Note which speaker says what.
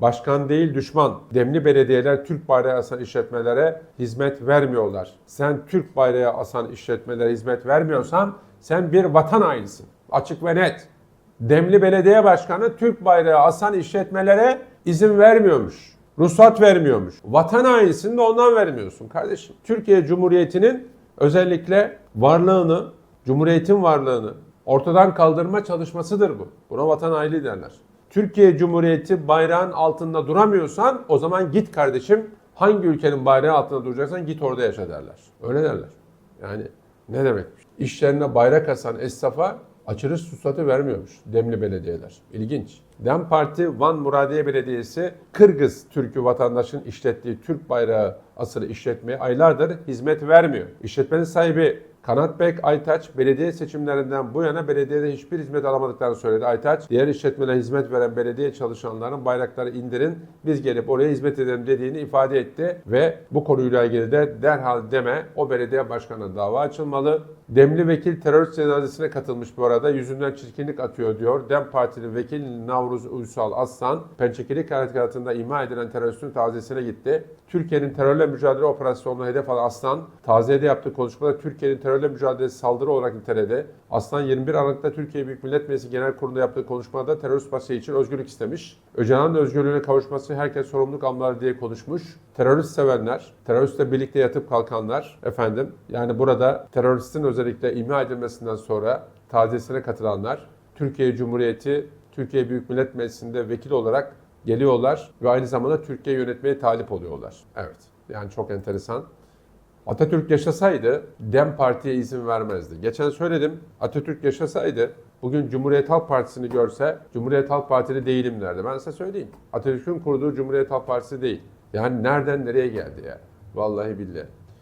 Speaker 1: Başkan değil düşman. Demli belediyeler Türk bayrağı asan işletmelere hizmet vermiyorlar. Sen Türk bayrağı asan işletmelere hizmet vermiyorsan sen bir vatan hainisin. Açık ve net. Demli Belediye Başkanı Türk bayrağı asan işletmelere izin vermiyormuş. Ruhsat vermiyormuş. Vatan hainisin de ondan vermiyorsun kardeşim. Türkiye Cumhuriyeti'nin özellikle varlığını, Cumhuriyet'in varlığını ortadan kaldırma çalışmasıdır bu. Buna vatan haini derler. Türkiye Cumhuriyeti bayrağın altında duramıyorsan o zaman git kardeşim hangi ülkenin bayrağı altında duracaksan git orada yaşa derler. Öyle derler. Yani ne demekmiş? İşlerine bayrak asan esnafa açılış ruhsatı vermiyormuş Demli belediyeler. İlginç. Dem Parti Van Muradiye Belediyesi Kırgız Türk'ü vatandaşın işlettiği Türk bayrağı asılı işletmeye aylardır hizmet vermiyor. İşletmenin sahibi Kanatbek Aytaç belediye seçimlerinden bu yana belediyede hiçbir hizmet alamadıklarını söyledi Aytaç. Diğer işletmelere hizmet veren belediye çalışanların bayrakları indirin biz gelip oraya hizmet edelim dediğini ifade etti ve bu konuyla ilgili de derhal deme o belediye başkanına dava açılmalı. Demli vekil terörist cenazesine katılmış bu arada yüzünden çirkinlik atıyor diyor. Dem Partili vekil Navruz Uysal Aslan Pençekilik harekatında ima edilen teröristin taziyesine gitti. Türkiye'nin terörle mücadele operasyonuna hedef alan Aslan taziyede yaptığı konuşmada Türkiye'nin terörle mücadelesi saldırı olarak niteledi. Aslan 21 Aralık'ta Türkiye Büyük Millet Meclisi Genel Kurulu'nda yaptığı konuşmada terörist başı için özgürlük istemiş. Öcalan'ın özgürlüğüne kavuşması herkes sorumluluk almalı diye konuşmuş. Terörist sevenler, teröristle birlikte yatıp kalkanlar efendim yani burada teröristin özellikle imha edilmesinden sonra taziyesine katılanlar Türkiye Cumhuriyeti, Türkiye Büyük Millet Meclisi'nde vekil olarak geliyorlar ve aynı zamanda Türkiye yönetmeye talip oluyorlar. Evet yani çok enteresan. Atatürk yaşasaydı DEM Parti'ye izin vermezdi. Geçen söyledim Atatürk yaşasaydı bugün Cumhuriyet Halk Partisi'ni görse Cumhuriyet Halk Partili değilim derdi. Ben size söyleyeyim. Atatürk'ün kurduğu Cumhuriyet Halk Partisi değil. Yani nereden nereye geldi ya? Vallahi billahi.